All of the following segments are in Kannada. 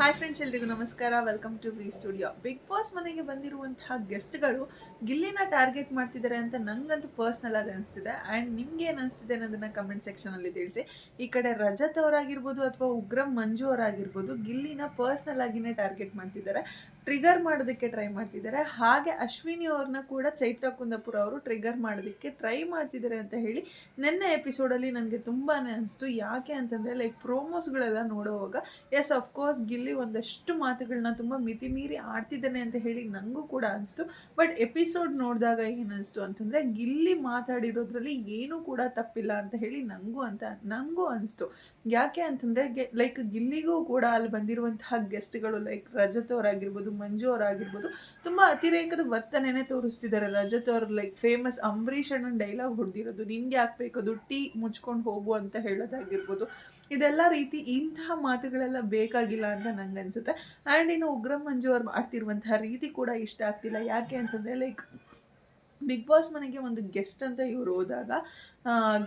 ಹಾಯ್ ಫ್ರೆಂಡ್ಸ್ ಎಲ್ರಿಗೂ ನಮಸ್ಕಾರ. Welcome to V studio Bigg Boss ಮನೆಗೆ ಬಂದಿರುವಂತಹ ಗೆಸ್ಟ್ಗಳು ಗಿಲ್ಲಿನ ಟಾರ್ಗೆಟ್ ಮಾಡ್ತಿದ್ದಾರೆ ಅಂತ ನಂಗಂತೂ ಪರ್ಸ್ನಲ್ ಆಗಿ ಅನಿಸ್ತಿದೆ. ಆ್ಯಂಡ್ ನಿಮ್ಗೆ ಏನು ಅನಿಸ್ತಿದೆ ಅನ್ನೋದನ್ನ ಕಮೆಂಟ್ ಸೆಕ್ಷನಲ್ಲಿ ತಿಳಿಸಿ. ಈ ಕಡೆ ರಜತ್ ಅವರಾಗಿರ್ಬೋದು ಅಥವಾ ಉಗ್ರಂ ಮಂಜು ಅವರಾಗಿರ್ಬೋದು ಗಿಲ್ಲಿನ ಪರ್ಸ್ನಲ್ ಆಗಿನೇ ಟಾರ್ಗೆಟ್ ಮಾಡ್ತಿದ್ದಾರೆ. ಟ್ರಿಗರ್ ಮಾಡೋದಕ್ಕೆ ಟ್ರೈ ಮಾಡ್ತಿದ್ದಾರೆ. ಹಾಗೆ ಅಶ್ವಿನಿ ಅವ್ರನ್ನ ಕೂಡ ಚೈತ್ರ ಕುಂದಪುರ ಅವರು ಟ್ರಿಗರ್ ಮಾಡೋದಕ್ಕೆ ಟ್ರೈ ಮಾಡ್ತಿದ್ದಾರೆ ಅಂತ ಹೇಳಿ ನಿನ್ನೆ ಎಪಿಸೋಡಲ್ಲಿ ನನಗೆ ತುಂಬಾ ಅನಿಸ್ತು. ಯಾಕೆ ಅಂತಂದರೆ ಲೈಕ್ ಪ್ರೋಮೋಸ್ಗಳೆಲ್ಲ ನೋಡುವಾಗ ಎಸ್ ಅಫ್ಕೋರ್ಸ್ ಗಿಲ್ಲಿ ಒಂದಷ್ಟು ಮಾತುಗಳನ್ನ ತುಂಬ ಮಿತಿ ಮೀರಿ ಆಡ್ತಿದ್ದಾನೆ ಅಂತ ಹೇಳಿ ನನಗೂ ಕೂಡ ಅನಿಸ್ತು. ಬಟ್ ಎಪಿಸೋಡ್ ನೋಡಿದಾಗ ಏನು ಅನಿಸ್ತು ಅಂತಂದರೆ, ಗಿಲ್ಲಿ ಮಾತಾಡಿರೋದ್ರಲ್ಲಿ ಏನೂ ಕೂಡ ತಪ್ಪಿಲ್ಲ ಅಂತ ಹೇಳಿ ನನಗೂ ಅಂತ ನನಗೂ ಅನಿಸ್ತು. ಯಾಕೆ ಅಂತಂದರೆ ಲೈಕ್ ಗಿಲ್ಲಿಗೂ ಕೂಡ ಅಲ್ಲಿ ಬಂದಿರುವಂತಹ ಗೆಸ್ಟ್ಗಳು ಲೈಕ್ ರಜತ್ ಅವರಾಗಿರ್ಬೋದು ಮಂಜು ಅವರಾಗಿರ್ಬೋದು ತುಂಬ ಅತಿರೇಕದ ವರ್ತನೆನೇ ತೋರಿಸ್ತಿದ್ದಾರೆ ರಜತ್ ಅವ್ರ ಲೈಕ್ ಫೇಮಸ್ ಅಂಬರೀಷ್ ಅಣ್ಣನ ಡೈಲಾಗ್ ಹೊಡೆದಿರೋದು, ನಿಂಗೆ ಹಾಕ್ಬೇಕದು ಟೀ ಮುಚ್ಕೊಂಡು ಹೋಗು ಅಂತ ಹೇಳೋದಾಗಿರ್ಬೋದು. ಇದೆಲ್ಲ ರೀತಿ ಇಂತಹ ಮಾತುಗಳೆಲ್ಲ ಬೇಕಾಗಿಲ್ಲ ಅಂತ ನಂಗೆ ಅನ್ಸುತ್ತೆ ಆ್ಯಂಡ್ ಇನ್ನು ಉಗ್ರ ಮಂಜು ಅವ್ರು ಮಾಡ್ತಿರುವಂತಹ ರೀತಿ ಕೂಡ ಇಷ್ಟ ಆಗ್ತಿಲ್ಲ. ಯಾಕೆ ಅಂತಂದರೆ ಲೈಕ್ ಬಿಗ್ ಬಾಸ್ ಮನೆಗೆ ಒಂದು ಗೆಸ್ಟ್ ಅಂತ ಇವ್ರು ಹೋದಾಗ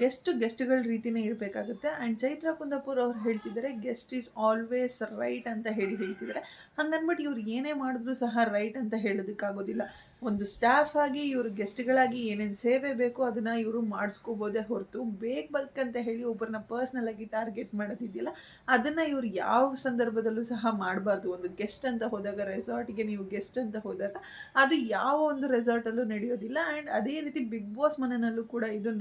ಗೆಸ್ಟ್ ಗೆಸ್ಟ್ಗಳ ರೀತಿನೇ ಇರಬೇಕಾಗುತ್ತೆ. ಆ್ಯಂಡ್ ಚೈತ್ರ ಕುಂದಪುರ್ ಅವ್ರು ಹೇಳ್ತಿದ್ದಾರೆ ಗೆಸ್ಟ್ ಈಸ್ ಆಲ್ವೇಸ್ ರೈಟ್ ಅಂತ ಹೇಳಿ ಹೇಳ್ತಿದ್ದಾರೆ. ಹಂಗನ್ಬಿಟ್ಟು ಇವ್ರು ಏನೇ ಮಾಡಿದ್ರು ಸಹ ರೈಟ್ ಅಂತ ಹೇಳೋದಕ್ಕಾಗೋದಿಲ್ಲ. ಒಂದು ಸ್ಟಾಫ್ ಆಗಿ, ಇವರು ಗೆಸ್ಟ್ಗಳಾಗಿ ಏನೇನು ಸೇವೆ ಬೇಕೋ ಅದನ್ನು ಇವರು ಮಾಡಿಸ್ಕೋಬೋದೇ ಹೊರತು, ಬೇಗ ಅಂತ ಹೇಳಿ ಒಬ್ಬರನ್ನ ಪರ್ಸ್ನಲ್ ಆಗಿ ಟಾರ್ಗೆಟ್ ಮಾಡೋದಿದೆಯಲ್ಲ, ಅದನ್ನು ಇವರು ಯಾವ ಸಂದರ್ಭದಲ್ಲೂ ಸಹ ಮಾಡಬಾರ್ದು. ಒಂದು ಗೆಸ್ಟ್ ಅಂತ ಹೋದಾಗ ರೆಸಾರ್ಟ್ಗೆ ನೀವು ಗೆಸ್ಟ್ ಅಂತ ಹೋದಾಗ, ಅದು ಯಾವ ಒಂದು ರೆಸಾರ್ಟಲ್ಲೂ ನಡೆಯೋದಿಲ್ಲ. ಆ್ಯಂಡ್ ಅದೇ ರೀತಿ ಬಿಗ್ ಬಾಸ್ ಮನೆಯಲ್ಲೂ ಕೂಡ ಇದು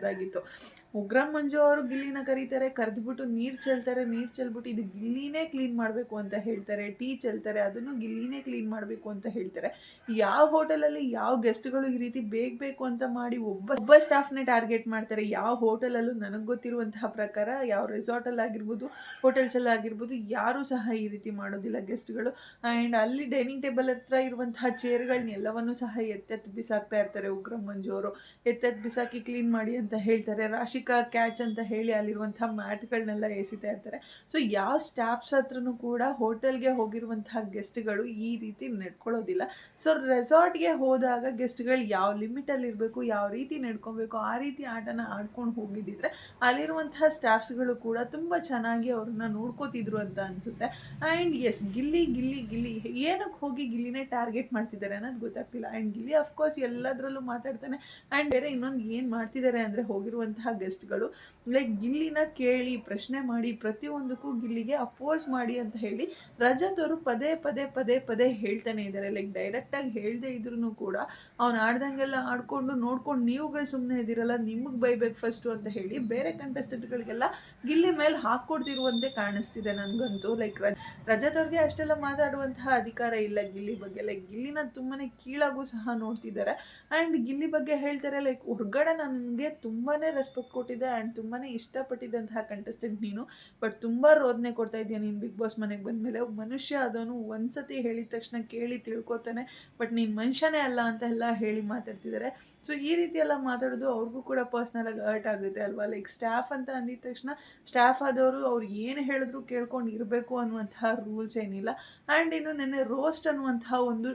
verdad, Guito. ಉಗ್ರಂ ಮಂಜು ಅವರು ಗಿಲ್ಲಿನ ಕರೀತಾರೆ, ಕರೆದ್ಬಿಟ್ಟು ನೀರು ಚೆಲ್ತಾರೆ, ನೀರು ಚೆಲ್ಬಿಟ್ಟು ಇದು ಗಿಲ್ಲಿನೇ ಕ್ಲೀನ್ ಮಾಡಬೇಕು ಅಂತ ಹೇಳ್ತಾರೆ, ಟೀ ಚೆಲ್ತಾರೆ, ಅದನ್ನು ಗಿಲ್ಲಿನೇ ಕ್ಲೀನ್ ಮಾಡಬೇಕು ಅಂತ ಹೇಳ್ತಾರೆ. ಯಾವ ಹೋಟೆಲಲ್ಲಿ ಯಾವ ಗೆಸ್ಟ್ಗಳು ಈ ರೀತಿ ಬೇಗ ಬೇಕು ಅಂತ ಮಾಡಿ ಒಬ್ಬ ಒಬ್ಬ ಸ್ಟಾಫ್ನೇ ಟಾರ್ಗೆಟ್ ಮಾಡ್ತಾರೆ. ಯಾವ ಹೋಟೆಲಲ್ಲೂ ನನಗೆ ಗೊತ್ತಿರುವಂತಹ ಪ್ರಕಾರ ಯಾವ ರೆಸಾರ್ಟಲ್ಲಿ ಆಗಿರ್ಬೋದು ಹೋಟೆಲ್ಸಲ್ಲಿ ಆಗಿರ್ಬೋದು, ಯಾರೂ ಸಹ ಈ ರೀತಿ ಮಾಡೋದಿಲ್ಲ ಗೆಸ್ಟ್ಗಳು ಆ್ಯಂಡ್ ಅಲ್ಲಿ ಡೈನಿಂಗ್ ಟೇಬಲ್ ಹತ್ರ ಇರುವಂತಹ ಚೇರ್ಗಳನ್ನೆಲ್ಲವನ್ನೂ ಸಹ ಎತ್ತೆತ್ತು ಬಿಸಾಕ್ತಾ ಇರ್ತಾರೆ ಉಗ್ರಂ ಮಂಜು ಅವರು. ಎತ್ತೆತ್ತು ಬಿಸಾಕಿ ಕ್ಲೀನ್ ಮಾಡಿ ಅಂತ ಹೇಳ್ತಾರೆ. ರಾಶಿಕಾ ಕ್ಯಾಚ್ ಅಂತ ಹೇಳಿ ಅಲ್ಲಿರುವಂತಹ ಮ್ಯಾಟ್ಗಳನ್ನೆಲ್ಲ ಎಸಿತಾ ಇರ್ತಾರೆ. ಸೊ ಯಾವ ಸ್ಟಾಫ್ಸ್ ಹತ್ರನು ಕೂಡ ಹೋಟೆಲ್ಗೆ ಹೋಗಿರುವಂತಹ ಗೆಸ್ಟ್ಗಳು ಈ ರೀತಿ ನಡ್ಕೊಳ್ಳೋದಿಲ್ಲ. ಸೊ ರೆಸಾರ್ಟ್ಗೆ ಹೋದಾಗ ಗೆಸ್ಟ್ಗಳು ಯಾವ ಲಿಮಿಟಲ್ಲಿ ಇರಬೇಕು, ಯಾವ ರೀತಿ ನಡ್ಕೊಬೇಕು, ಆ ರೀತಿ ಆಟನ ಆಡ್ಕೊಂಡು ಹೋಗಿದ್ದಿದ್ರೆ ಅಲ್ಲಿರುವಂತಹ ಸ್ಟಾಫ್ಸ್ಗಳು ಕೂಡ ತುಂಬ ಚೆನ್ನಾಗಿ ಅವ್ರನ್ನ ನೋಡ್ಕೋತಿದ್ರು ಅಂತ ಅನಿಸುತ್ತೆ. ಆ್ಯಂಡ್ ಎಸ್ ಗಿಲ್ಲಿ ಗಿಲ್ಲಿ ಗಿಲ್ಲಿ, ಏನಕ್ಕೆ ಹೋಗಿ ಗಿಲ್ಲಿನೇ ಟಾರ್ಗೆಟ್ ಮಾಡ್ತಿದ್ದಾರೆ ಅನ್ನೋದು ಗೊತ್ತಾಗ್ತಿಲ್ಲ. ಆ್ಯಂಡ್ ಗಿಲ್ಲಿ ಅಫ್ಕೋರ್ಸ್ ಎಲ್ಲದರಲ್ಲೂ ಮಾತಾಡ್ತಾನೆ. ಆ್ಯಂಡ್ ಬೇರೆ ಇನ್ನೊಂದು ಏನು ಮಾಡ್ತಿದ್ದಾರೆ ಅಂದರೆ ಹೋಗಿರುವಂತಹ ಗೆಸ್ಟ್ಗಳು ಲೈಕ್ ಗಿಲ್ಲಿನ ಕೇಳಿ, ಪ್ರಶ್ನೆ ಮಾಡಿ, ಪ್ರತಿಯೊಂದಕ್ಕೂ ಗಿಲ್ಲಿಗೆ ಅಪೋಸ್ ಮಾಡಿ ಅಂತ ಹೇಳಿ ರಜತ್ ಅವರು ಪದೇ ಪದೇ ಪದೇ ಪದೇ ಹೇಳ್ತಾನೆ ಇದ್ದಾರೆ. ಲೈಕ್ ಡೈರೆಕ್ಟಾಗಿ ಹೇಳ್ದೇ ಇದ್ರೂ ಕೂಡ ಅವ್ನು ಆಡ್ದಂಗೆಲ್ಲ ಆಡ್ಕೊಂಡು, ನೋಡ್ಕೊಂಡು ನೀವುಗಳು ಸುಮ್ಮನೆ ಇದ್ದೀರಲ್ಲ, ನಿಮಗೆ ಬೈಬೇಕು ಫಸ್ಟು ಅಂತ ಹೇಳಿ ಬೇರೆ ಕಂಟೆಸ್ಟೆಂಟ್ಗಳಿಗೆಲ್ಲ ಗಿಲ್ಲಿ ಮೇಲೆ ಹಾಕ್ಕೊಡ್ತಿರುವಂತೆ ಕಾಣಿಸ್ತಿದೆ ನನಗಂತೂ. ಲೈಕ್ ರಜತ್ ಅವ್ರಿಗೆ ಅಷ್ಟೆಲ್ಲ ಮಾತಾಡುವಂತಹ ಅಧಿಕಾರ ಇಲ್ಲ ಗಿಲ್ಲಿ ಬಗ್ಗೆ. ಲೈಕ್ ಗಿಲ್ಲಿನ ತುಂಬಾ ಕೀಳಾಗೂ ಸಹ ನೋಡ್ತಿದ್ದಾರೆ. ಆ್ಯಂಡ್ ಗಿಲ್ಲಿ ಬಗ್ಗೆ ಹೇಳ್ತಾರೆ ಲೈಕ್ ಹೊರಗಡೆ ನನಗೆ ತುಂಬಾ ರೆಸ್ಪೆಕ್ಟ್ ಕೊಟ್ಟಿದ್ದೆ ಆ್ಯಂಡ್ ತುಂಬಾ ಇಷ್ಟಪಟ್ಟಿದ್ದಂತಹ ಕಂಟೆಸ್ಟೆಂಟ್ ನೀನು. ಬಟ್ ತುಂಬ ರೋದನೆ ಕೊಡ್ತಾ ಇದೆಯಾ ನೀನು ಬಿಗ್ ಬಾಸ್ ಮನೆಗೆ ಬಂದಮೇಲೆ. ಒಬ್ಬ ಮನುಷ್ಯ ಒಂದು ಒಂದ್ಸತಿ ಹೇಳಿದ ತಕ್ಷಣ ಕೇಳಿ ತಿಳ್ಕೊತಾನೆ. ಬಟ್ ನೀನು ಮನುಷ್ಯನೇ ಅಲ್ಲ ಅಂತ ಎಲ್ಲ ಹೇಳಿ ಮಾತಾಡ್ತಿದ್ದಾರೆ ಸೊ ಈ ರೀತಿ ಎಲ್ಲ ಮಾತಾಡೋದು ಅವ್ರಿಗೂ ಕೂಡ ಪರ್ಸ್ನಲಾಗಿ ಹರ್ಟ್ ಆಗುತ್ತೆ ಅಲ್ವಾ? ಲೈಕ್ ಸ್ಟಾಫ್ ಅಂತ ಅಂದಿದ ತಕ್ಷಣ ಸ್ಟಾಫ್ ಆದವರು ಅವ್ರು ಏನು ಹೇಳಿದ್ರು ಕೇಳ್ಕೊಂಡು ಇರಬೇಕು ಅನ್ನುವಂತಹ ರೂಲ್ಸ್ ಏನಿಲ್ಲ. ಆ್ಯಂಡ್ ಇನ್ನು ನೆನ್ನೆ ರೋಸ್ಟ್ ಅನ್ನುವಂತಹ ಒಂದು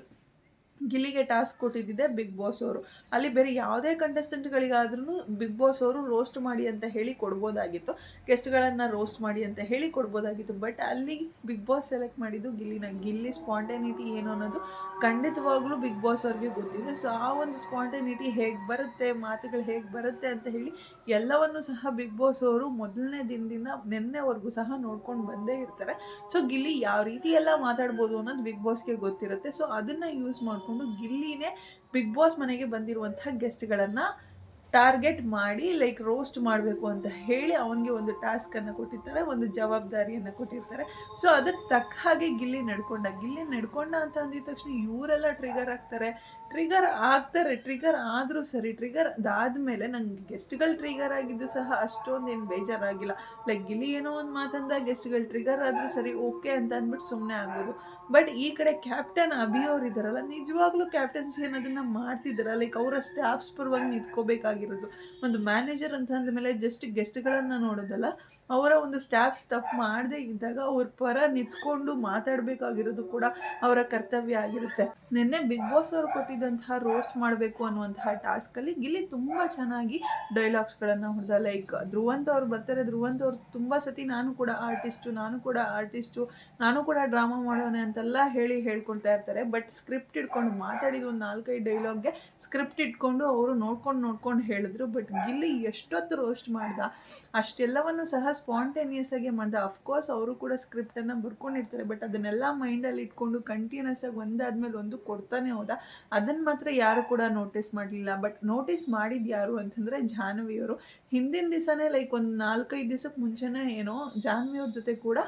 ಗಿಲ್ಲಿಗೆ ಟಾಸ್ಕ್ ಕೊಟ್ಟಿದ್ದಿದೆ ಬಿಗ್ ಬಾಸ್ ಅವರು. ಅಲ್ಲಿ ಬೇರೆ ಯಾವುದೇ ಕಂಟೆಸ್ಟೆಂಟ್ಗಳಿಗಾದ್ರೂ ಬಿಗ್ ಬಾಸ್ ಅವರು ರೋಸ್ಟ್ ಮಾಡಿ ಅಂತ ಹೇಳಿ ಕೊಡ್ಬೋದಾಗಿತ್ತು. ಗೆಸ್ಟ್ಗಳನ್ನು ರೋಸ್ಟ್ ಮಾಡಿ ಅಂತ ಹೇಳಿ ಕೊಡ್ಬೋದಾಗಿತ್ತು. ಬಟ್ ಅಲ್ಲಿ ಬಿಗ್ ಬಾಸ್ ಸೆಲೆಕ್ಟ್ ಮಾಡಿದ್ದು ಗಿಲ್ಲಿನ. ಗಿಲ್ಲಿ ಸ್ಪಾಂಟೇನಿಟಿ ಏನು ಅನ್ನೋದು ಖಂಡಿತವಾಗ್ಲೂ ಬಿಗ್ ಬಾಸ್ ಅವ್ರಿಗೆ ಗೊತ್ತಿದೆ. ಸೊ ಆ ಒಂದು ಸ್ಪಾಂಟೇನಿಟಿ ಹೇಗೆ ಬರುತ್ತೆ, ಮಾತುಗಳು ಹೇಗೆ ಬರುತ್ತೆ ಅಂತ ಹೇಳಿ ಎಲ್ಲವನ್ನು ಸಹ ಬಿಗ್ ಬಾಸ್ ಅವರು ಮೊದಲನೇ ದಿನದಿಂದ ನಿನ್ನೆವರೆಗೂ ಸಹ ನೋಡ್ಕೊಂಡು ಬಂದೇ ಇರ್ತಾರೆ. ಸೊ ಗಿಲ್ಲಿ ಯಾವ ರೀತಿ ಎಲ್ಲ ಮಾತಾಡ್ಬೋದು ಅನ್ನೋದು ಬಿಗ್ ಬಾಸ್ಗೆ ಗೊತ್ತಿರುತ್ತೆ. ಸೊ ಅದನ್ನು ಯೂಸ್ ಮಾಡಿಕೊಂಡು ಗಿಲ್ಲಿನೇ ಬಿಗ್ ಬಾಸ್ ಮನೆಗೆ ಬಂದಿರುವಂತಹ ಗೆಸ್ಟ್ಗಳನ್ನು ಟಾರ್ಗೆಟ್ ಮಾಡಿ ಲೈಕ್ ರೋಸ್ಟ್ ಮಾಡಬೇಕು ಅಂತ ಹೇಳಿ ಅವನಿಗೆ ಒಂದು ಟಾಸ್ಕನ್ನು ಕೊಟ್ಟಿರ್ತಾರೆ, ಒಂದು ಜವಾಬ್ದಾರಿಯನ್ನು ಕೊಟ್ಟಿರ್ತಾರೆ. ಸೊ ಅದಕ್ಕೆ ತಕ್ಕ ಹಾಗೆ ಗಿಲ್ಲಿ ನಡ್ಕೊಂಡ. ಗಿಲ್ಲಿ ನಡ್ಕೊಂಡ ಅಂತ ಅಂದಿದ ತಕ್ಷಣ ಇವರೆಲ್ಲ ಟ್ರಿಗರ್ ಆಗ್ತಾರೆ. ಟ್ರಿಗರ್ ಆಗ್ತಾರೆ ಟ್ರಿಗರ್ ಆದರೂ ಸರಿ ಟ್ರಿಗರ್ ಅದಾದಮೇಲೆ ನಂಗೆ ಗೆಸ್ಟ್ಗಳು ಟ್ರಿಗರ್ ಆಗಿದ್ದು ಸಹ ಅಷ್ಟೊಂದು ಏನು ಬೇಜಾರಾಗಿಲ್ಲ. ಲೈಕ್ ಇಲ್ಲಿ ಏನೋ ಒಂದು ಮಾತಂದ ಗೆಸ್ಟ್ಗಳು ಟ್ರಿಗರ್ ಆದರೂ ಸರಿ ಓಕೆ ಅಂತ ಅಂದ್ಬಿಟ್ಟು ಸುಮ್ಮನೆ ಆಗ್ಬೋದು. ಬಟ್ ಈ ಕಡೆ ಕ್ಯಾಪ್ಟನ್ ಅಭಿ ಅವ್ರು ಇದ್ದಾರಲ್ಲ ನಿಜವಾಗ್ಲೂ ಕ್ಯಾಪ್ಟನ್ಸಿ ಏನದನ್ನ ಮಾಡ್ತಿದ್ದಾರ ಲೈಕ್ ಅವರ ಸ್ಟಾಫ್ಸ್ ಪರವಾಗಿ ನಿಂತ್ಕೋಬೇಕಾಗಿರೋದು. ಒಂದು ಮ್ಯಾನೇಜರ್ ಅಂತ ಅಂದ ಮೇಲೆ ಜಸ್ಟ್ ಗೆಸ್ಟ್ಗಳನ್ನು ನೋಡೋದಲ್ಲ ಅವರ ಒಂದು ಸ್ಟಾಫ್ಸ್ ತಪ್ಪು ಮಾಡದೇ ಇದ್ದಾಗ ಅವ್ರ ಪರ ನಿಂತ್ಕೊಂಡು ಮಾತಾಡಬೇಕಾಗಿರೋದು ಕೂಡ ಅವರ ಕರ್ತವ್ಯ ಆಗಿರುತ್ತೆ. ನಿನ್ನೆ ಬಿಗ್ ಬಾಸ್ ಅವರು ಕೊಟ್ಟಿದ್ದಂತಹ ರೋಸ್ಟ್ ಮಾಡಬೇಕು ಅನ್ನುವಂತಹ ಟಾಸ್ಕಲ್ಲಿ ಗಿಲ್ಲಿ ತುಂಬ ಚೆನ್ನಾಗಿ ಡೈಲಾಗ್ಸ್ಗಳನ್ನು ಹೊಡೆದ. ಲೈಕ್ ಧ್ರುವಂತ ಅವ್ರು ಬರ್ತಾರೆ, ಧ್ರುವಂತ ಅವ್ರು ತುಂಬ ಸತಿ ನಾನು ಕೂಡ ಆರ್ಟಿಸ್ಟು ನಾನು ಕೂಡ ಆರ್ಟಿಸ್ಟು ನಾನು ಕೂಡ ಡ್ರಾಮಾ ಮಾಡೋಣ ಅಂತೆಲ್ಲ ಹೇಳಿ ಹೇಳ್ಕೊಳ್ತಾ ಇರ್ತಾರೆ. ಬಟ್ ಸ್ಕ್ರಿಪ್ಟ್ ಇಟ್ಕೊಂಡು ಮಾತಾಡಿದ ಒಂದು ನಾಲ್ಕೈದು ಡೈಲಾಗ್ಗೆ ಸ್ಕ್ರಿಪ್ಟ್ ಇಟ್ಕೊಂಡು ಅವರು ನೋಡ್ಕೊಂಡು ನೋಡ್ಕೊಂಡು ಹೇಳಿದ್ರು. ಬಟ್ ಗಿಲ್ಲಿ ಎಷ್ಟೊತ್ತು ರೋಸ್ಟ್ ಮಾಡ್ದ, ಅಷ್ಟೆಲ್ಲವನ್ನು ಸಹ ಸ್ಪಾಂಟೇನಿಯಸ್ ಆಗಿ ಮಾಡಿದೆ. ಅಫ್ಕೋರ್ಸ್ ಅವರು ಕೂಡ ಸ್ಕ್ರಿಪ್ಟನ್ನು ಬರ್ಕೊಂಡಿರ್ತಾರೆ ಬಟ್ ಅದನ್ನೆಲ್ಲ ಮೈಂಡಲ್ಲಿ ಇಟ್ಕೊಂಡು ಕಂಟಿನ್ಯೂಸ್ ಆಗಿ ಒಂದಾದ್ಮೇಲೆ ಒಂದು ಕೊಡ್ತಾನೆ ಹೋದ. ಅದನ್ನ ಮಾತ್ರ ಯಾರು ಕೂಡ ನೋಟಿಸ್ ಮಾಡಲಿಲ್ಲ. ಬಟ್ ನೋಟಿಸ್ ಮಾಡಿದ ಯಾರು ಅಂತಂದರೆ ಅವರು. ಹಿಂದಿನ ದಿವಸನೇ ಲೈಕ್ ಒಂದು ನಾಲ್ಕೈದು ದಿವಸಕ್ಕೆ ಮುಂಚೆನೇ ಏನೋ ಜಾಹ್ನವಿಯವ್ರ ಜೊತೆ ಕೂಡ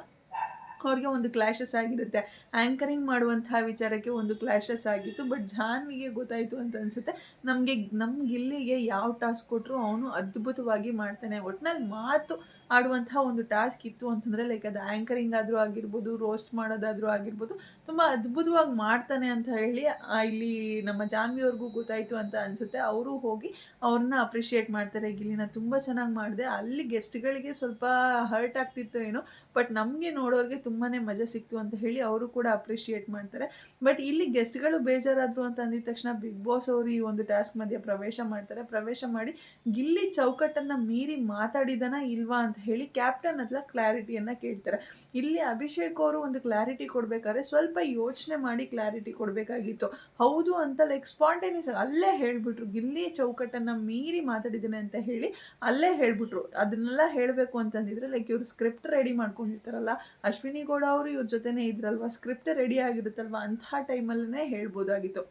ಅವ್ರಿಗೆ ಒಂದು ಕ್ಲಾಶಸ್ ಆಗಿರುತ್ತೆ. ಆ್ಯಂಕರಿಂಗ್ ಮಾಡುವಂತಹ ವಿಚಾರಕ್ಕೆ ಒಂದು ಕ್ಲಾಶಸ್ ಆಗಿತ್ತು. ಬಟ್ ಜಾನ್ವಿಗೆ ಗೊತ್ತಾಯಿತು ಅಂತ ಅನಿಸುತ್ತೆ. ನಮಗೆ ನಮ್ಮ ಗಿಲ್ಲಿಗೆ ಯಾವ ಟಾಸ್ಕ್ ಕೊಟ್ಟರು ಅವನು ಅದ್ಭುತವಾಗಿ ಮಾಡ್ತಾನೆ. ಒಟ್ನಲ್ಲಿ ಮಾತು ಆಡುವಂತಹ ಒಂದು ಟಾಸ್ಕ್ ಇತ್ತು ಅಂತಂದರೆ ಲೈಕ್ ಅದು ಆ್ಯಂಕರಿಂಗ್ ಆದರೂ ಆಗಿರ್ಬೋದು ರೋಸ್ಟ್ ಮಾಡೋದಾದ್ರೂ ಆಗಿರ್ಬೋದು, ತುಂಬ ಅದ್ಭುತವಾಗಿ ಮಾಡ್ತಾನೆ ಅಂತ ಹೇಳಿ ಇಲ್ಲಿ ನಮ್ಮ ಜಾನ್ವಿಯವ್ರಿಗೂ ಗೊತ್ತಾಯ್ತು ಅಂತ ಅನಿಸುತ್ತೆ. ಅವರು ಹೋಗಿ ಅವ್ರನ್ನ ಅಪ್ರಿಷಿಯೇಟ್ ಮಾಡ್ತಾರೆ. ಗಿಲ್ಲಿನ ತುಂಬ ಚೆನ್ನಾಗಿ ಮಾಡಿದೆ. ಅಲ್ಲಿ ಗೆಸ್ಟ್ಗಳಿಗೆ ಸ್ವಲ್ಪ ಹರ್ಟ್ ಆಗ್ತಿತ್ತು ಏನೋ ಬಟ್ ನಮಗೆ ನೋಡೋರಿಗೆ ತುಂಬಾ ಮಜಾ ಸಿಕ್ತು ಅಂತ ಹೇಳಿ ಅವರು ಕೂಡ ಅಪ್ರಿಷಿಯೇಟ್ ಮಾಡ್ತಾರೆ. ಬಟ್ ಇಲ್ಲಿ ಗೆಸ್ಟ್ಗಳು ಬೇಜಾರಾದರು ಅಂತ ಅಂದಿದ ತಕ್ಷಣ ಬಿಗ್ ಬಾಸ್ ಅವರು ಈ ಒಂದು ಟಾಸ್ಕ್ ಮಧ್ಯೆ ಪ್ರವೇಶ ಮಾಡ್ತಾರೆ. ಪ್ರವೇಶ ಮಾಡಿ ಗಿಲ್ಲಿ ಚೌಕಟ್ಟನ್ನು ಮೀರಿ ಮಾತಾಡಿದನ ಇಲ್ವಾ ಅಂತ ಹೇಳಿ ಕ್ಯಾಪ್ಟನ್ ಹತ್ರ ಕ್ಲಾರಿಟಿಯನ್ನು ಕೇಳ್ತಾರೆ. ಇಲ್ಲಿ ಅಭಿಷೇಕ್ ಅವರು ಒಂದು ಕ್ಲಾರಿಟಿ ಕೊಡಬೇಕಾದ್ರೆ ಸ್ವಲ್ಪ ಯೋಚನೆ ಮಾಡಿ ಕ್ಲಾರಿಟಿ ಕೊಡಬೇಕಾಗಿತ್ತು. ಹೌದು ಅಂತ ಲೈಕ್ ಸ್ಪಾಂಟೇನಿಯಸ್ ಅಲ್ಲೇ ಹೇಳಿಬಿಟ್ರು. ಗಿಲ್ಲಿ ಚೌಕಟ್ಟನ್ನು ಮೀರಿ ಮಾತಾಡಿದ್ದೀನಿ ಅಂತ ಹೇಳಿ ಅಲ್ಲೇ ಹೇಳಿಬಿಟ್ರು. ಅದನ್ನೆಲ್ಲ ಹೇಳಬೇಕು ಅಂತಂದಿದ್ರೆ ಲೈಕ್ ಇವರು ಸ್ಕ್ರಿಪ್ಟ್ ರೆಡಿ ಮಾಡ್ಕೊಂಡಿರ್ತಾರಲ್ಲ, ಅಶ್ವಿನಿ ಗೌಡ ಅವರು ಇವ್ರ ಜೊತೆನೇ ಇದ್ರಲ್ವಾ? ಸ್ಕ್ರಿಪ್ಟ್ ರೆಡಿ ಆಗಿರುತ್ತಲ್ವ? ಅಂತಹ ಟೈಮಲ್ಲೇ ಹೇಳ್ಬೋದಾಗಿತ್ತು.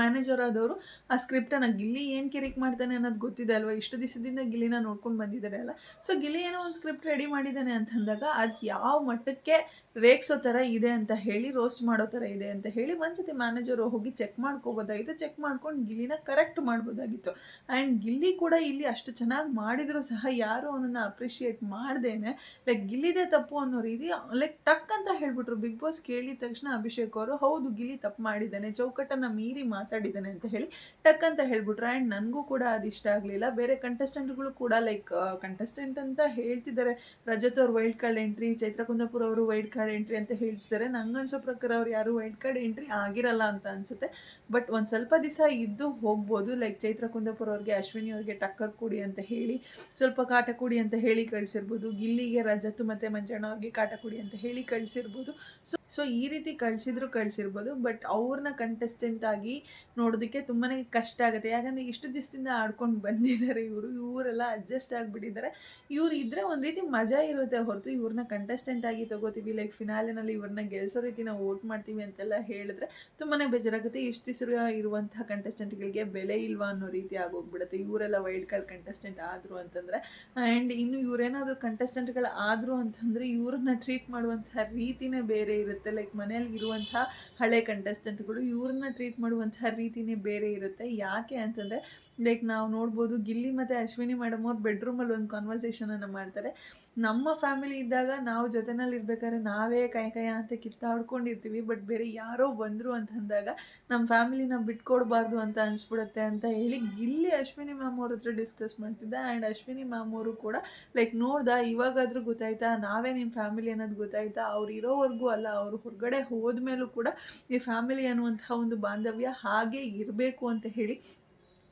ಮ್ಯಾನೇಜರ್ ಆದವರು ಆ ಸ್ಕ್ರಿಪ್ಟನ್ನು ಗಿಲ್ಲಿ ಏನು ಕಿರಿಕ್ ಮಾಡ್ತಾನೆ ಅನ್ನೋದು ಗೊತ್ತಿದೆ ಅಲ್ವಾ? ಇಷ್ಟು ದಿವಸದಿಂದ ಗಿಲ್ಲಿನ ನೋಡ್ಕೊಂಡು ಬಂದಿದ್ದಾರೆ ಅಲ್ಲ. ಸೊ ಗಿಲ್ಲಿ ಏನೋ ಒಂದು ಸ್ಕ್ರಿಪ್ಟ್ ರೆಡಿ ಮಾಡಿದ್ದಾನೆ ಅಂತಂದಾಗ ಅದು ಯಾವ ಮಟ್ಟಕ್ಕೆ ರೇಕ್ಸೋ ಥರ ಇದೆ ಅಂತ ಹೇಳಿ ರೋಸ್ಟ್ ಮಾಡೋ ಥರ ಇದೆ ಅಂತ ಹೇಳಿ ಒಂದ್ಸತಿ ಮ್ಯಾನೇಜರು ಹೋಗಿ ಚೆಕ್ ಮಾಡ್ಕೋಬೋದಾಗಿತ್ತು. ಚೆಕ್ ಮಾಡ್ಕೊಂಡು ಗಿಲ್ಲಿನ ಕರೆಕ್ಟ್ ಮಾಡ್ಬೋದಾಗಿತ್ತು. ಆ್ಯಂಡ್ ಗಿಲ್ಲಿ ಕೂಡ ಇಲ್ಲಿ ಅಷ್ಟು ಚೆನ್ನಾಗಿ ಮಾಡಿದರೂ ಸಹ ಯಾರು ಅವನನ್ನು ಅಪ್ರಿಷಿಯೇಟ್ ಮಾಡ್ದೇನೆ. ಲೈಕ್ ಗಿಲ್ಲಿದೆ ತಪ್ಪು ಅನ್ನೋ ರೀತಿ ಲೈಕ್ ಟಕ್ ಅಂತ ಹೇಳ್ಬಿಟ್ರು. ಬಿಗ್ ಬಾಸ್ ಕೇಳಿದ ತಕ್ಷಣ ಅಭಿಷೇಕ್ ಅವರು, ಹೌದು, ಗಿಲ್ಲಿ ತಪ್ಪು ಮಾಡಿದ್ದಾನೆ. ಚೌಕಟ್ಟನ್ನು ಮೀರಿ ಮಾತಾಡಿದ್ದಾನೆ ಅಂತ ಹೇಳಿ ಟಕ್ ಅಂತ ಹೇಳ್ಬಿಟ್ರೆ. ಆ್ಯಂಡ್ ನನಗೂ ಕೂಡ ಅದು ಇಷ್ಟ ಆಗಲಿಲ್ಲ. ಬೇರೆ ಕಂಟೆಸ್ಟೆಂಟ್ಗಳು ಕೂಡ ಲೈಕ್ ಕಂಟೆಸ್ಟೆಂಟ್ ಅಂತ ಹೇಳ್ತಿದ್ದಾರೆ. ರಜತ್ ಅವ್ರು wild card entry Chaitra Kundapura ಅವರು ವೈಲ್ಡ್ ಕಾರ್ಡ್ ಎಂಟ್ರಿ ಅಂತ ಹೇಳ್ತಿದ್ದಾರೆ. ನಂಗನ್ಸೋ ಪ್ರಕಾರ ಅವ್ರು ಯಾರು ವೈಲ್ಡ್ ಕಾರ್ಡ್ ಎಂಟ್ರಿ ಆಗಿರಲ್ಲ ಅಂತ ಅನ್ಸುತ್ತೆ. ಬಟ್ ಒಂದು ಸ್ವಲ್ಪ ದಿವಸ ಇದ್ದು ಹೋಗ್ಬೋದು. ಲೈಕ್ ಚೈತ್ರ ಕುಂದಾಪುರ ಅವ್ರಿಗೆ, ಅಶ್ವಿನಿ ಅವ್ರಿಗೆ ಟಕ್ಕರ್ ಕೊಡಿ ಅಂತ ಹೇಳಿ, ಸ್ವಲ್ಪ ಕಾಟ ಕೊಡಿ ಅಂತ ಹೇಳಿ ಕಳಿಸಿರ್ಬೋದು. ಗಿಲ್ಲಿಗೆ, ರಜತ್ ಮತ್ತು ಮಂಜಣ್ಣ ಅವ್ರಿಗೆ ಕಾಟ ಕೊಡಿ ಅಂತ ಹೇಳಿ ಕಳಿಸಿರ್ಬೋದು. ಸೊ ಸೊ ಈ ರೀತಿ ಕಳಿಸಿದ್ರು ಕಳಿಸಿರ್ಬೋದು ಬಟ್ ಅವ್ರನ್ನ ಕಂಟೆಸ್ಟೆಂಟ್ ಆಗಿ ನೋಡೋದಕ್ಕೆ ತುಂಬಾ ಕಷ್ಟ ಆಗುತ್ತೆ. ಯಾಕಂದರೆ ಇಷ್ಟು ದಿವಸದಿಂದ ಆಡ್ಕೊಂಡು ಬಂದಿದ್ದಾರೆ ಇವರು, ಇವರೆಲ್ಲ ಅಡ್ಜಸ್ಟ್ ಆಗಿಬಿಟ್ಟಿದ್ದಾರೆ. ಇವ್ರು ಇದ್ದರೆ ಒಂದು ರೀತಿ ಮಜಾ ಇರುತ್ತೆ ಹೊರತು ಇವ್ರನ್ನ ಕಂಟೆಸ್ಟೆಂಟ್ ಆಗಿ ತಗೋತೀವಿ ಲೈಕ್ ಫಿನಾಲಿನಲ್ಲಿ ಇವ್ರನ್ನ ಗೆಲ್ಸೋ ರೀತಿ ನಾವು ವೋಟ್ ಮಾಡ್ತೀವಿ ಅಂತೆಲ್ಲ ಹೇಳಿದ್ರೆ ತುಂಬಾ ಬೇಜಾರಾಗುತ್ತೆ. ಇಷ್ಟು ದಿವಸ ಇರುವಂತಹ ಕಂಟೆಸ್ಟೆಂಟ್ಗಳಿಗೆ ಬೆಲೆ ಇಲ್ವಾ ಅನ್ನೋ ರೀತಿ ಆಗೋಗ್ಬಿಡುತ್ತೆ. ಇವರೆಲ್ಲ ವೈಲ್ಡ್ ಕಾರ್ಡ್ ಕಂಟೆಸ್ಟೆಂಟ್ ಆದರು ಅಂತಂದರೆ ಆ್ಯಂಡ್ ಇನ್ನು ಇವರೇನಾದರೂ ಕಂಟೆಸ್ಟೆಂಟ್ಗಳು ಆದರು ಅಂತಂದರೆ ಇವ್ರನ್ನ ಟ್ರೀಟ್ ಮಾಡುವಂತಹ ರೀತಿನೇ ಬೇರೆ ಇರುತ್ತೆ. ಲೈಕ್ ಮನೆಯಲ್ಲಿ ಇರುವಂಥ ಹಳೆ ಕಂಟೆಸ್ಟೆಂಟ್ಗಳು ಇವ್ರನ್ನ ಟ್ರೀಟ್ ಮಾಡುವಂತಹ ರೀತಿನೇ ಬೇರೆ ಇರುತ್ತೆ. ಯಾಕೆ ಅಂತಂದರೆ ಲೈಕ್ ನಾವು ನೋಡ್ಬೋದು ಗಿಲ್ಲಿ ಮತ್ತು ಅಶ್ವಿನಿ ಮೇಡಮ್ ಅವ್ರು ಬೆಡ್ರೂಮಲ್ಲಿ ಒಂದು ಕಾನ್ವರ್ಸೇಷನನ್ನು ಮಾಡ್ತಾರೆ. ನಮ್ಮ ಫ್ಯಾಮಿಲಿ ಇದ್ದಾಗ ನಾವು ಜೊತೆನಲ್ಲಿ ಇರ್ಬೇಕಾದ್ರೆ ನಾವೇ ಕೈ ಕೈ ಅಂತ ಕಿತ್ತಾಡ್ಕೊಂಡಿರ್ತೀವಿ. ಬಟ್ ಬೇರೆ ಯಾರೋ ಬಂದರು ಅಂತ ಅಂದಾಗ ನಮ್ಮ ಫ್ಯಾಮಿಲಿನ ಬಿಟ್ಕೊಡ್ಬಾರ್ದು ಅಂತ ಅನಿಸ್ಬಿಡುತ್ತೆ ಅಂತ ಹೇಳಿ ಗಿಲ್ಲಿ ಅಶ್ವಿನಿ ಮ್ಯಾಮ್ ಅವ್ರ ಹತ್ರ ಡಿಸ್ಕಸ್ ಮಾಡ್ತಿದ್ದೆ. ಆ್ಯಂಡ್ ಅಶ್ವಿನಿ ಮ್ಯಾಮ್ ಅವರು ಕೂಡ ಲೈಕ್ ನೋಡ್ದ ಇವಾಗಾದರೂ ಗೊತ್ತಾಯ್ತಾ? ನಾವೇ ನಿಮ್ಮ ಫ್ಯಾಮಿಲಿ ಅನ್ನೋದು ಗೊತ್ತಾಯ್ತಾ? ಅವ್ರು ಇರೋವರೆಗೂ ಅಲ್ಲ, ಅವರು ಹೊರಗಡೆ ಹೋದ್ಮೇಲೂ ಕೂಡ ಈ ಫ್ಯಾಮಿಲಿ ಅನ್ನುವಂಥ ಒಂದು ಬಾಂಧವ್ಯ ಹಾಗೆ ಇರಬೇಕು ಅಂತ ಹೇಳಿ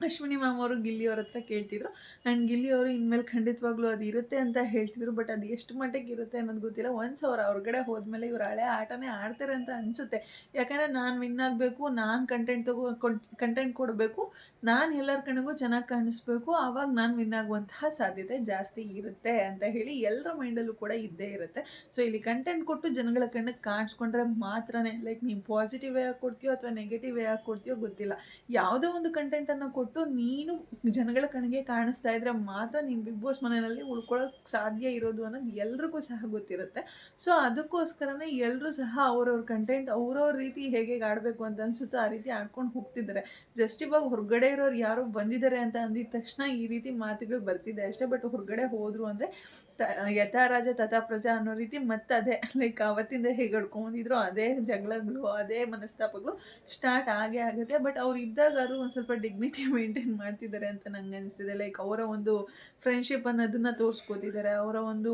ಅಶ್ವಿನಿ ಮ್ಯಾಮ್ ಅವರು ಗಿಲ್ಲಿ ಅವ್ರ ಹತ್ರ ಕೇಳ್ತಿದ್ರು. ಆ್ಯಂಡ್ ಗಿಲ್ಲಿ ಅವರು ಇನ್ಮೇಲೆ ಖಂಡಿತವಾಗ್ಲೂ ಅದು ಇರುತ್ತೆ ಅಂತ ಹೇಳ್ತಿದ್ರು, ಬಟ್ ಅದು ಎಷ್ಟು ಮಟ್ಟಿಗೆ ಇರುತ್ತೆ ಅನ್ನೋದು ಗೊತ್ತಿಲ್ಲ. ಒನ್ಸ್ ಅವ್ರು ಹೊರಗಡೆ ಹೋದ್ಮೇಲೆ ಇವ್ರು ಹಳೆ ಆಟನೇ ಆಡ್ತಾರೆ ಅಂತ ಅನಿಸುತ್ತೆ. ಯಾಕಂದರೆ ನಾನು ವಿನ್ ಆಗಬೇಕು, ನಾನು ಕಂಟೆಂಟ್ ತಗೋ ಕಂಟೆಂಟ್ ಕೊಡಬೇಕು, ನಾನು ಎಲ್ಲರ ಕಡೆಗೂ ಚೆನ್ನಾಗಿ ಕಾಣಿಸ್ಬೇಕು ಆವಾಗ ನಾನು ವಿನ್ ಆಗುವಂತಹ ಸಾಧ್ಯತೆ ಜಾಸ್ತಿ ಇರುತ್ತೆ ಅಂತ ಹೇಳಿ ಎಲ್ಲರ ಮೈಂಡಲ್ಲೂ ಕೂಡ ಇದ್ದೇ ಇರುತ್ತೆ. ಸೊ ಇಲ್ಲಿ ಕಂಟೆಂಟ್ ಕೊಟ್ಟು ಜನಗಳ ಕಣ್ಣಿಗೆ ಕಾಣಿಸ್ಕೊಂಡ್ರೆ ಮಾತ್ರನೇ ಲೈಕ್ ನೀವು ಪಾಸಿಟಿವ್ ವೇ ಆಗಿ ಕೊಡ್ತೀಯೋ ಅಥವಾ ನೆಗೆಟಿವ್ ವೇ ಆಗಿ ಕೊಡ್ತೀಯೋ ಗೊತ್ತಿಲ್ಲ. ಯಾವುದೋ ಒಂದು ಕಂಟೆಂಟನ್ನು ಕೊಟ್ಟು ನೀನು ಜನಗಳ ಕಣ್ಣಿಗೆ ಕಾಣಿಸ್ತಾ ಇದ್ರೆ ಮಾತ್ರ ನೀನು ಬಿಗ್ ಬಾಸ್ ಮನೆಯಲ್ಲಿ ಉಳ್ಕೊಳ್ಳೋಕೆ ಸಾಧ್ಯ ಇರೋದು ಅನ್ನೋದು ಎಲ್ರಿಗೂ ಸಹ ಗೊತ್ತಿರುತ್ತೆ. ಸೊ ಅದಕ್ಕೋಸ್ಕರನೇ ಎಲ್ಲರೂ ಸಹ ಅವ್ರವ್ರ ಕಂಟೆಂಟ್ ಅವ್ರವ್ರ ರೀತಿ ಹೇಗೆ ಆಡಬೇಕು ಅಂತ ಅನಿಸುತ್ತೋ ಆ ರೀತಿ ಆಡ್ಕೊಂಡು ಹೋಗ್ತಿದ್ದಾರೆ. ಜಸ್ಟ್ ಇವಾಗ ಹೊರಗಡೆ ಇರೋರು ಯಾರೋ ಬಂದಿದ್ದಾರೆ ಅಂತ ಅಂದಿದ ತಕ್ಷಣ ಈ ರೀತಿ ಮಾತುಗಳು ಬರ್ತಿದೆ ಅಷ್ಟೇ. ಬಟ್ ಹೊರಗಡೆ ಹೋದರು ಅಂದರೆ ತ ಯಥಾ ರಾಜ ತಥಾ ಪ್ರಜಾ ಅನ್ನೋ ರೀತಿ ಮತ್ತೆ ಅದೇ ಲೈಕ್ ಅವತ್ತಿಂದ ಹೇಗೆ ಹಡ್ಕೊಂಡಿದ್ರು ಅದೇ ಜಗಳಗಳು, ಅದೇ ಮನಸ್ತಾಪಗಳು ಸ್ಟಾರ್ಟ್ ಆಗೇ ಆಗುತ್ತೆ. ಬಟ್ ಅವ್ರು ಇದ್ದಾಗಾದ್ರೂ ಒಂದು ಸ್ವಲ್ಪ ಡಿಗ್ನಿಟಿ ಮೇಂಟೈನ್ ಮಾಡ್ತಿದ್ದಾರೆ ಅಂತ ನಂಗೆ ಅನಿಸ್ತಿದೆ. ಲೈಕ್ ಅವರ ಒಂದು ಫ್ರೆಂಡ್ಶಿಪ್ ಅನ್ನೋದನ್ನ ತೋರಿಸ್ಕೋತಿದ್ದಾರೆ. ಅವರ ಒಂದು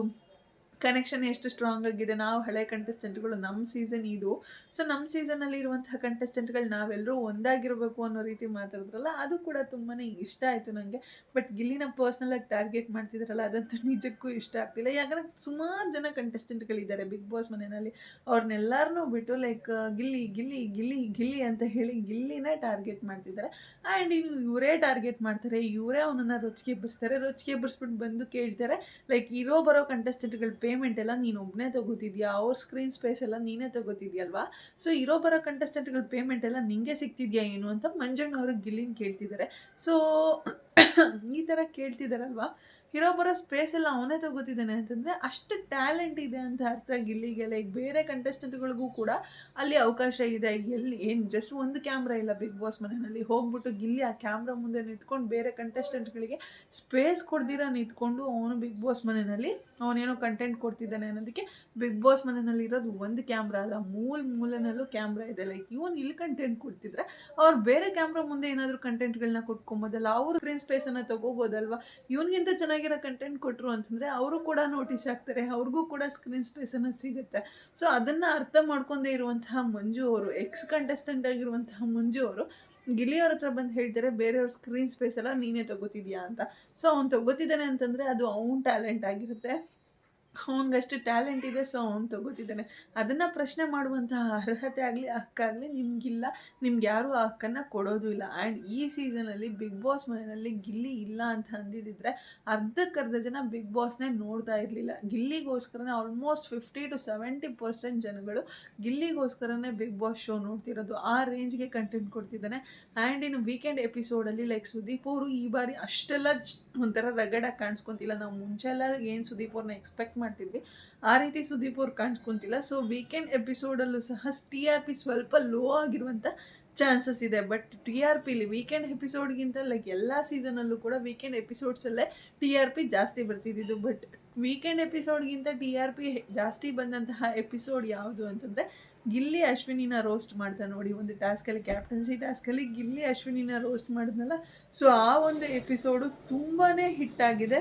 ಕನೆಕ್ಷನ್ ಎಷ್ಟು ಸ್ಟ್ರಾಂಗ್ ಆಗಿದೆ, ನಾವು ಹಳೆ ಕಂಟೆಸ್ಟೆಂಟ್ಗಳು ನಮ್ಮ ಸೀಸನ್ ಇದು. ಸೊ ನಮ್ಮ ಸೀಸನಲ್ಲಿ ಇರುವಂತಹ ಕಂಟೆಸ್ಟೆಂಟ್ಗಳು ನಾವೆಲ್ಲರೂ ಒಂದಾಗಿರಬೇಕು ಅನ್ನೋ ರೀತಿ ಮಾತಾಡಿದ್ರಲ್ಲ, ಅದು ಕೂಡ ತುಂಬಾ ಇಷ್ಟ ಆಯಿತು ನನಗೆ ಬಟ್ ಗಿಲ್ಲಿನ ಪರ್ಸ್ನಲಾಗಿ ಟಾರ್ಗೆಟ್ ಮಾಡ್ತಿದ್ರಲ್ಲ, ಅದಂತೂ ನಿಜಕ್ಕೂ ಇಷ್ಟ ಆಗ್ತಿಲ್ಲ. ಯಾಕಂದರೆ ಸುಮಾರು ಜನ ಕಂಟೆಸ್ಟೆಂಟ್ಗಳಿದ್ದಾರೆ ಬಿಗ್ ಬಾಸ್ ಮನೆಯಲ್ಲಿ. ಅವ್ರನ್ನೆಲ್ಲರನ್ನೂ ಬಿಟ್ಟು ಲೈಕ್ ಗಿಲ್ಲಿ ಗಿಲ್ಲಿ ಗಿಲ್ಲಿ ಗಿಲ್ಲಿ ಅಂತ ಹೇಳಿ ಗಿಲ್ಲಿನೇ ಟಾರ್ಗೆಟ್ ಮಾಡ್ತಿದ್ದಾರೆ. ಆ್ಯಂಡ್ ಇನ್ನು ಇವರೇ ಟಾರ್ಗೆಟ್ ಮಾಡ್ತಾರೆ, ಇವರೇ ಅವನನ್ನು ರೊಚ್ಚಿಗೆ ಬಿಡಿಸ್ತಾರೆ ರೊಚ್ಚಿಗೆ ಬಿಡಿಸ್ಬಿಟ್ಟು ಬಂದು ಕೇಳ್ತಾರೆ ಲೈಕ್ ಇರೋ ಬರೋ ಕಂಟೆಸ್ಟೆಂಟ್ಗಳ ಪೇಮೆಂಟ್ ಎಲ್ಲ ನೀನು ಒಬ್ಬನೇ ತಗೋತಿದ್ಯಾ? ಅವ್ರ ಸ್ಕ್ರೀನ್ ಸ್ಪೇಸ್ ಎಲ್ಲ ನೀನೇ ತಗೋತಿದ್ಯಲ್ವಾ? ಸೊ ಇರೋ ಬರೋ ಕಂಟೆಸ್ಟೆಂಟ್ಗಳ ಪೇಮೆಂಟ್ ಎಲ್ಲ ನಿಂಗೆ ಸಿಗ್ತಿದ್ಯಾ ಏನು ಅಂತ ಮಂಜಣ್ಣ ಅವರು ಗಿಲ್ಲಿನ ಕೇಳ್ತಿದ್ದಾರೆ ಸೊ ಈ ಥರ ಕೇಳ್ತಿದ್ದಾರಲ್ವಾ ಇರೋ ಬರೋ ಸ್ಪೇಸ್ ಎಲ್ಲ ಅವನೇ ತಗೋತಿದ್ದಾನೆ ಅಂತಂದರೆ ಅಷ್ಟು ಟ್ಯಾಲೆಂಟ್ ಇದೆ ಅಂತ ಅರ್ಥ ಗಿಲ್ಲಿಗೆ ಲೈಕ್ ಬೇರೆ ಕಂಟೆಸ್ಟೆಂಟ್ಗಳಿಗೂ ಕೂಡ ಅಲ್ಲಿ ಅವಕಾಶ ಇದೆ. ಎಲ್ಲಿ, ಏನು ಜಸ್ಟ್ ಒಂದು ಕ್ಯಾಮ್ರಾ ಇಲ್ಲ ಬಿಗ್ ಬಾಸ್ ಮನೆಯಲ್ಲಿ. ಹೋಗ್ಬಿಟ್ಟು ಗಿಲ್ಲಿ ಆ ಕ್ಯಾಮ್ರಾ ಮುಂದೆ ನಿಂತ್ಕೊಂಡು ಬೇರೆ ಕಂಟೆಸ್ಟೆಂಟ್ಗಳಿಗೆ ಸ್ಪೇಸ್ ಕೊಡ್ದಿರ ನಿಂತ್ಕೊಂಡು ಅವನು ಬಿಗ್ ಬಾಸ್ ಮನೆಯಲ್ಲಿ, ಅವನೇನೋ ಕಂಟೆಂಟ್ ಕೊಡ್ತಿದ್ದಾನೆ ಅನ್ನೋದಕ್ಕೆ ಬಿಗ್ ಬಾಸ್ ಮನೆಯಲ್ಲಿ ಇರೋದು ಒಂದು ಕ್ಯಾಮ್ರಾ ಅಲ್ಲ. ಮೂಲ ಮೂಲನಲ್ಲೂ ಕ್ಯಾಮ್ರಾ ಇದೆ. ಲೈಕ್ ಇವನು ಇಲ್ಲಿ ಕಂಟೆಂಟ್ ಕೊಡ್ತಿದ್ರೆ ಅವ್ರು ಬೇರೆ ಕ್ಯಾಮ್ರಾ ಮುಂದೆ ಏನಾದರೂ ಕಂಟೆಂಟ್ಗಳನ್ನ ಕೊಟ್ಕೊಬೋದಲ್ಲ, ಅವರು ಸ್ಕ್ರೀನ್ ಸ್ಪೇಸನ್ನು ತಗೋಬೋದಲ್ವಾ? ಇವನಿಗಿಂತ ಚೆನ್ನಾಗಿರೋ ಕಂಟೆಂಟ್ ಕೊಟ್ಟರು ಅಂತಂದರೆ ಅವರು ಕೂಡ ನೋಟಿಸ್ ಆಗ್ತಾರೆ, ಅವ್ರಿಗೂ ಕೂಡ ಸ್ಕ್ರೀನ್ ಸ್ಪೇಸನ್ನು ಸಿಗುತ್ತೆ. ಸೊ ಅದನ್ನು ಅರ್ಥ ಮಾಡ್ಕೊಂಡೇ ಇರುವಂತಹ ಮಂಜು ಅವರು ಎಕ್ಸ್ ಕಂಟೆಸ್ಟೆಂಟ್ ಆಗಿರುವಂತಹ ಮಂಜು ಅವರು ಗಿಲಿಯವ್ರ ಹತ್ರ ಬಂದು ಹೇಳ್ತಾರೆ, ಬೇರೆಯವ್ರ ಸ್ಕ್ರೀನ್ ಸ್ಪೇಸ್ ಎಲ್ಲ ನೀನೇ ತಗೋತಿದ್ಯಾ ಅಂತ. ಸೊ ಅವ್ನು ತಗೋತಿದ್ದಾನೆ ಅಂತಂದರೆ ಅದು ಅವ್ನ ಟ್ಯಾಲೆಂಟ್ ಆಗಿರುತ್ತೆ. ಅವ್ನಿಗಷ್ಟು ಟ್ಯಾಲೆಂಟ್ ಇದೆ ಸೊ ಅವ್ನು ತಗೋತಿದ್ದಾನೆ. ಅದನ್ನು ಪ್ರಶ್ನೆ ಮಾಡುವಂತಹ ಅರ್ಹತೆ ಆಗಲಿ ಹಕ್ಕಾಗಲಿ ನಿಮಗಿಲ್ಲ. ನಿಮ್ಗೆ ಯಾರೂ ಆ ಹಕ್ಕನ್ನು ಕೊಡೋದು ಇಲ್ಲ. ಆ್ಯಂಡ್ ಈ ಸೀಸನಲ್ಲಿ ಬಿಗ್ ಬಾಸ್ ಮನೆಯಲ್ಲಿ ಗಿಲ್ಲಿ ಇಲ್ಲ ಅಂತ ಅಂದಿದ್ದಿದ್ರೆ ಅರ್ಧಕ್ಕರ್ಧ ಜನ ಬಿಗ್ ಬಾಸ್ನೇ ನೋಡ್ತಾ ಇರಲಿಲ್ಲ. ಗಿಲ್ಲಿಗೋಸ್ಕರನೇ almost fifty to seventy percent ಜನಗಳು ಗಿಲ್ಲಿಗೋಸ್ಕರನೇ ಬಿಗ್ ಬಾಸ್ ಶೋ ನೋಡ್ತಿರೋದು. ಆ ರೇಂಜ್ಗೆ ಕಂಟೆಂಟ್ ಕೊಡ್ತಿದ್ದಾನೆ. ಆ್ಯಂಡ್ ಇನ್ನು ವೀಕೆಂಡ್ ಎಪಿಸೋಡಲ್ಲಿ ಲೈಕ್ ಸುದೀಪ್ ಅವರು ಈ ಬಾರಿ ಅಷ್ಟೆಲ್ಲ ಒಂಥರ ರಗಡ ಕಾಣಿಸ್ಕೊಂತಿಲ್ಲ. ನಾವು ಮುಂಚೆ ಎಲ್ಲ ಏನು ಸುದೀಪ್ ಅವ್ರನ್ನ ಎಕ್ಸ್ಪೆಕ್ಟ್ ಮಾಡ್ತಿದ್ವಿ. ಆ ರೀತಿ ಸುದೀಪ್ ಅವ್ರು ಕಾಣಿಸ್ಕೊಂತಿಲ್ಲ. ಸೊ ವೀಕೆಂಡ್ ಎಪಿಸೋಡಲ್ಲೂ ಸಹ ಟಿ ಆರ್ ಪಿ ಸ್ವಲ್ಪ ಲೋ ಆಗಿರುವಂಥ ಚಾನ್ಸಸ್ ಇದೆ. ಬಟ್ ಟಿ ಆರ್ ಪಿಲಿ ವೀಕೆಂಡ್ ಎಪಿಸೋಡ್ಗಿಂತ ಲೈಕ್ ಎಲ್ಲ ಸೀಸನಲ್ಲೂ ಕೂಡ ವೀಕೆಂಡ್ ಎಪಿಸೋಡ್ಸಲ್ಲೇ ಟಿ ಆರ್ ಪಿ ಜಾಸ್ತಿ ಬರ್ತಿದ್ದಿದ್ದು. ಬಟ್ ವೀಕೆಂಡ್ ಎಪಿಸೋಡ್ಗಿಂತ ಟಿ ಆರ್ ಪಿ ಜಾಸ್ತಿ ಬಂದಂತಹ ಎಪಿಸೋಡ್ ಯಾವುದು ಅಂತಂದರೆ, ಗಿಲ್ಲಿ ಅಶ್ವಿನಿನ ರೋಸ್ಟ್ ಮಾಡ್ತಾ ನೋಡಿ. ಒಂದು ಟಾಸ್ಕಲ್ಲಿ ಕ್ಯಾಪ್ಟನ್ಸಿ ಟಾಸ್ಕಲ್ಲಿ ಗಿಲ್ಲಿ ಅಶ್ವಿನಿನ ರೋಸ್ಟ್ ಮಾಡಿದ್ನಲ್ಲ. ಸೊ ಆ ಒಂದು ಎಪಿಸೋಡು ತುಂಬಾ ಹಿಟ್ಟಾಗಿದೆ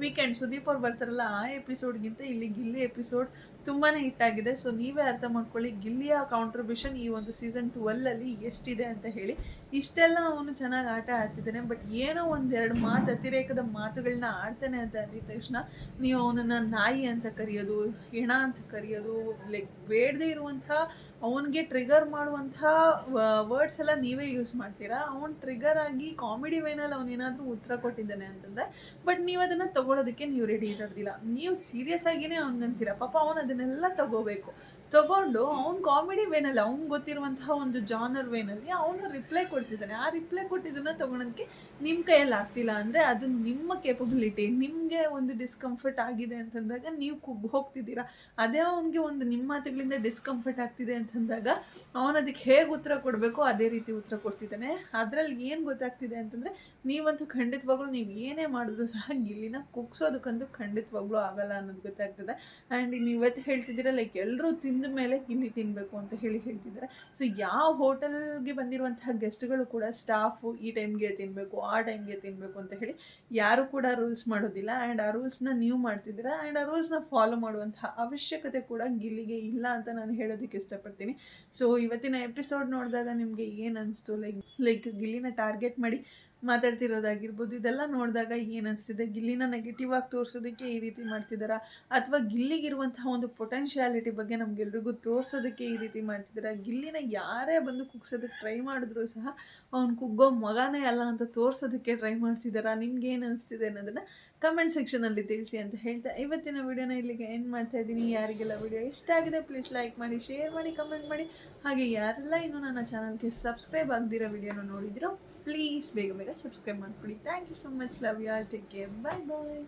ವೀಕೆಂಡ್ ಸುದೀಪ್ ಅವ್ರು ಬರ್ತಾರಲ್ಲ ಆ ಎಪಿಸೋಡ್ಗಿಂತ ಇಲ್ಲಿ ಗಿಲ್ಲಿ ಎಪಿಸೋಡ್ ತುಂಬಾ ಆಗಿದೆ. ಸೊ ನೀವೇ ಅರ್ಥ ಮಾಡ್ಕೊಳ್ಳಿ, ಗಿಲ್ಲಿಯ ಕಾಂಟ್ರಿಬ್ಯೂಷನ್ ಈ ಒಂದು ಸೀಸನ್ ಟ್ವೆಲ್ಲಲ್ಲಿ ಎಷ್ಟಿದೆ ಅಂತ ಹೇಳಿ. ಇಷ್ಟೆಲ್ಲ ಅವನು ಚೆನ್ನಾಗಿ ಆಟ ಆಡ್ತಿದ್ದಾನೆ ಬಟ್ ಏನೋ ಒಂದೆರಡು ಮಾತು ಅತಿರೇಕದ ಮಾತುಗಳನ್ನ ಆಡ್ತಾನೆ ಅಂತ ಅಂದಿದ ತಕ್ಷಣ ನೀವು ಅವನನ್ನು ನಾಯಿ ಅಂತ ಕರೆಯೋದು, ಹೆಣ ಅಂತ ಕರೆಯೋದು ಲೈಕ್ ಬೇಡದೇ ಇರುವಂತಹ ಅವನಿಗೆ ಟ್ರಿಗರ್ ಮಾಡುವಂತಹ ವರ್ಡ್ಸ್ ಎಲ್ಲ ನೀವೇ ಯೂಸ್ ಮಾಡ್ತೀರಾ? ಅವನು ಟ್ರಿಗರ್ ಆಗಿ ಕಾಮಿಡಿ ವೇನಲ್ಲಿ ಅವನೇನಾದರೂ ಉತ್ತರ ಕೊಟ್ಟಿದ್ದಾನೆ ಅಂತಂದರೆ ಬಟ್ ನೀವು ಅದನ್ನ ತಗೊಳ್ಳೋದಕ್ಕೆ ನೀವು ರೆಡಿ ಇರೋದಿಲ್ಲ. ನೀವು ಸೀರಿಯಸ್ ಆಗಿನೇ ಅವ್ನಿಗಂತೀರ. ಪಾಪ ಅವನು ಅದನ್ನೆಲ್ಲ ತಗೋಬೇಕು ತಗೊಂಡು ಅವ್ನು ಕಾಮಿಡಿ ವೇನಲ್ಲಿ ಅವ್ನ್ ಗೊತ್ತಿರುವಂತಹ ಒಂದು ಜಾನರ್ ವೇನಲ್ಲಿ ಅವನು ರಿಪ್ಲೈ ಕೊಡ್ತಿದ್ದಾನೆ. ಆ ರಿಪ್ಲೈ ಕೊಟ್ಟಿದ್ದನ್ನ ತಗೊಳೋದಕ್ಕೆ ನಿಮ್ಮ ಕೈಯಲ್ಲಿ ಆಗ್ತಿಲ್ಲ ಅಂದರೆ ಅದು ನಿಮ್ಮ ಕೇಪಬಿಲಿಟಿ ನಿಮಗೆ ಒಂದು ಡಿಸ್ಕಂಫರ್ಟ್ ಆಗಿದೆ ಅಂತಂದಾಗ ನೀವು ಕುಗ್ಗು ಹೋಗ್ತಿದ್ದೀರಾ. ಅದೇ ಅವನಿಗೆ ಒಂದು ನಿಮ್ಮ ಮಾತುಗಳಿಂದ ಡಿಸ್ಕಂಫರ್ಟ್ ಆಗ್ತಿದೆ ಅಂತಂದಾಗ ಅವನು ಅದಕ್ಕೆ ಹೇಗೆ ಉತ್ತರ ಕೊಡಬೇಕು ಅದೇ ರೀತಿ ಉತ್ತರ ಕೊಡ್ತಿದ್ದಾನೆ. ಅದರಲ್ಲಿ ಏನು ಗೊತ್ತಾಗ್ತಿದೆ ಅಂತಂದರೆ, ನೀವಂತೂ ಖಂಡಿತವಾಗ್ಲೂ ನೀವು ಏನೇ ಮಾಡಿದ್ರು ಸಹ ಗಿಲ್ಲಿನ ಕುಗ್ಸೋದಕ್ಕಂತೂ ಖಂಡಿತವಾಗ್ಲೂ ಆಗಲ್ಲ ಅನ್ನೋದು ಗೊತ್ತಾಗ್ತದೆ. ಆ್ಯಂಡ್ ನೀವು ಇವತ್ತು ಹೇಳ್ತಿದ್ದೀರಾ ಲೈಕ್ ಎಲ್ಲರೂ ತಿಂದ ಮೇಲೆ ಇಲ್ಲಿ ತಿನ್ನಬೇಕು ಅಂತ ಹೇಳಿ ಹೇಳ್ತಿದ್ದಾರೆ. ಸೊ ಯಾವ ಹೋಟೆಲ್ಗೆ ಬಂದಿರುವಂತಹ ಗೆಸ್ಟ್ಗಳು ಕೂಡ ಸ್ಟಾಫು ಈ ಟೈಮ್ಗೆ ತಿನ್ನಬೇಕು ಆ ಟೈಮ್ಗೆ ತಿನ್ನಬೇಕು ಅಂತ ಹೇಳಿ ಯಾರು ಕೂಡ ರೂಲ್ಸ್ ಮಾಡೋದಿಲ್ಲ. ಆ್ಯಂಡ್ ಆ ರೂಲ್ಸ್ನ ನೀವು ಮಾಡ್ತಿದ್ದೀರ? ಆ್ಯಂಡ್ ಆ ರೂಲ್ಸ್ನ ಫಾಲೋ ಮಾಡುವಂತಹ ಅವಶ್ಯಕತೆ ಕೂಡ ಗಿಲ್ಲಿಗೆ ಇಲ್ಲ ಅಂತ ನಾನು ಹೇಳೋದಕ್ಕೆ ಇಷ್ಟಪಡ್ತೀನಿ. ಸೊ ಇವತ್ತಿನ ಎಪಿಸೋಡ್ ನೋಡಿದಾಗ ನಿಮಗೆ ಏನು ಅನಿಸ್ತು? ಲೈಕ್ ಲೈಕ್ ಗಿಲ್ಲಿನ ಟಾರ್ಗೆಟ್ ಮಾಡಿ ಮಾತಾಡ್ತಿರೋದಾಗಿರ್ಬೋದು, ಇದೆಲ್ಲ ನೋಡಿದಾಗ ಏನು ಗಿಲ್ಲಿನ ನೆಗೆಟಿವ್ ಆಗಿ ತೋರಿಸೋದಕ್ಕೆ ಈ ರೀತಿ ಮಾಡ್ತಿದ್ದಾರಾ ಅಥವಾ ಗಿಲ್ಲಿಗಿರುವಂತಹ ಒಂದು ಪೊಟೆನ್ಷಿಯಾಲಿಟಿ ಬಗ್ಗೆ ನಮಗೆಲ್ರಿಗೂ ತೋರಿಸೋದಕ್ಕೆ ಈ ರೀತಿ ಮಾಡ್ತಿದ್ದಾರೆ ಗಿಲ್ಲಿನ ಯಾರೇ ಬಂದು ಕುಗ್ಸೋದಕ್ಕೆ ಟ್ರೈ ಮಾಡಿದ್ರು ಸಹ ಅವ್ನು ಕುಗ್ಗೋ ಮಗನೇ ಅಲ್ಲ ಅಂತ ತೋರಿಸೋದಕ್ಕೆ ಟ್ರೈ ಮಾಡ್ತಿದ್ದಾರಾ ನಿಮ್ಗೆ ಏನು ಅನಿಸ್ತಿದೆ ಅನ್ನೋದನ್ನು ಕಮೆಂಟ್ ಸೆಕ್ಷನಲ್ಲಿ ತಿಳಿಸಿ ಅಂತ ಹೇಳ್ತಾ ಇವತ್ತಿನ ವಿಡಿಯೋನ ಇಲ್ಲಿಗೆ ಎಂಡ್ ಮಾಡ್ತಾ ಇದ್ದೀನಿ. ಯಾರಿಗೆಲ್ಲ ವಿಡಿಯೋ ಇಷ್ಟ ಆಗಿದೆ ಪ್ಲೀಸ್ ಲೈಕ್ ಮಾಡಿ ಶೇರ್ ಮಾಡಿ ಕಮೆಂಟ್ ಮಾಡಿ. ಹಾಗೆ ಯಾರೆಲ್ಲ ಇನ್ನೂ ನನ್ನ ಚಾನಲ್ಗೆ ಸಬ್ಸ್ಕ್ರೈಬ್ ಆಗದಿರೋ ವಿಡಿಯೋನ ನೋಡಿದಿರೋ ಪ್ಲೀಸ್ ಬೇಗ ಬೇಗ ಸಬ್ಸ್ಕ್ರೈಬ್ ಮಾಡ್ಕೊಳ್ಳಿ thank you so much love you all take care bye bye